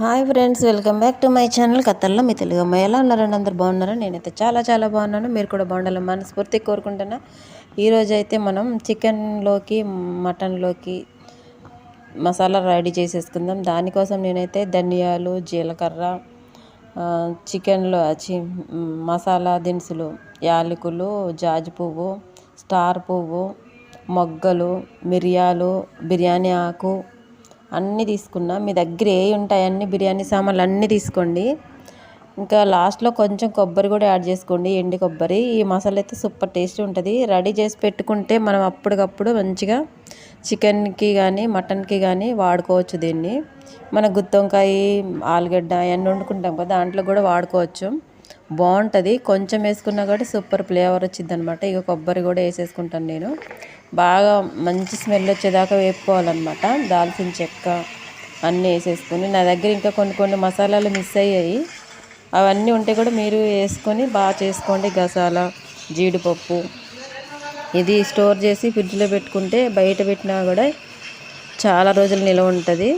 Hi friends welcome back to my channel. కథల్లో మీ తెలుగు అమ్మాయి ఎలా ఉన్నారండి అందరు బాగున్నారా? నేనైతే చాలా చాలా బాగున్నాను. మీరు కూడా బాగుండాలి మనస్ఫూర్తి కోరుకుంటున్నా. ఈరోజు అయితే మనం చికెన్లోకి మటన్లోకి మసాలా రెడీ చేసేసుకుందాం. దానికోసం నేనైతే ధనియాలు జీలకర్ర చికెన్లో చి మసాలా దినుసులు యాలకులు జాజి పువ్వు స్టార్ పువ్వు మొగ్గలు మిరియాలు బిర్యానీ ఆకు అన్నీ తీసుకున్నా. మీ దగ్గర ఏ ఉంటాయి? అన్ని బిర్యానీ సామాన్లు అన్నీ తీసుకోండి. ఇంకా లాస్ట్లో కొంచెం కొబ్బరి కూడా యాడ్ చేసుకోండి. ఎండి కొబ్బరి. ఈ మసాలా అయితే సూపర్ టేస్ట్ ఉంటుంది. రెడీ చేసి పెట్టుకుంటే మనం అప్పటికప్పుడు మంచిగా చికెన్కి కానీ మటన్కి కానీ వాడుకోవచ్చు దీన్ని. మన గుత్తొంకాయ ఆలుగడ్డ అవన్నీ వండుకుంటాం కదా దాంట్లో కూడా వాడుకోవచ్చు. బాగుంటుంది. కొంచెం వేసుకున్నా కూడా సూపర్ ఫ్లేవర్ వచ్చింది అనమాట ఇక కొబ్బరి కూడా వేసేసుకుంటాను నేను. బాగా మంచి స్మెల్ వచ్చేదాకా వేపుకోవాలన్నమాట. దాల్చిన చెక్క అన్నీ వేసేసుకుని నా దగ్గర ఇంకా కొన్ని కొన్ని మసాలాలు మిస్ అయ్యాయి. అవన్నీ ఉంటే కూడా మీరు వేసుకొని బాగా చేసుకోండి. గసాల జీడిపప్పు ఇది స్టోర్ చేసి ఫ్రిడ్జ్లో పెట్టుకుంటే బయట పెట్టినా కూడా చాలా రోజులు నిల్వ ఉంటుంది.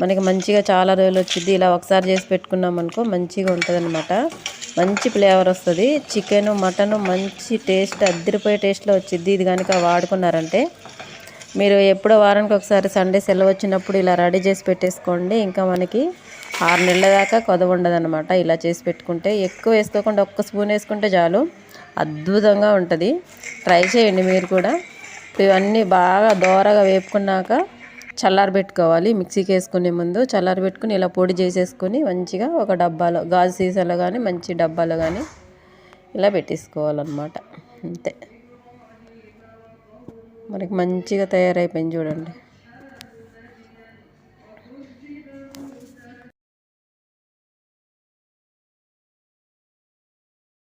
మనకి మంచిగా చాలా రోజులు వచ్చింది. ఇలా ఒకసారి చేసి పెట్టుకున్నాం అనుకో మంచిగా ఉంటుంది అనమాట మంచి ఫ్లేవర్ వస్తుంది. చికెన్ మటన్ మంచి టేస్ట్ అద్దరిపోయే టేస్ట్లో వచ్చింది ఇది కనుక వాడుకున్నారంటే మీరు ఎప్పుడో వారానికి ఒకసారి సండే సెలవు వచ్చినప్పుడు ఇలా రెడీ చేసి పెట్టేసుకోండి. ఇంకా మనకి ఆరు నెలల దాకా కొదవ ఉండదన్నమాట. ఇలా చేసి పెట్టుకుంటే ఎక్కువ వేసుకోకుండా ఒక్క స్పూన్ వేసుకుంటే చాలు అద్భుతంగా ఉంటుంది. ట్రై చేయండి మీరు కూడా. ఇవన్నీ బాగా దోరగా వేపుకున్నాక చల్లారబెట్టుకోవాలి మిక్సీకి వేసుకునే ముందు చల్లారబెట్టుకుని ఇలా పొడి చేసేసుకొని మంచిగా ఒక డబ్బాలో గాజు సీసాలో కానీ మంచి డబ్బాలో కానీ ఇలా పెట్టేసుకోవాలన్నమాట. అంతే. మనకి మంచిగా తయారైపోయింది చూడండి.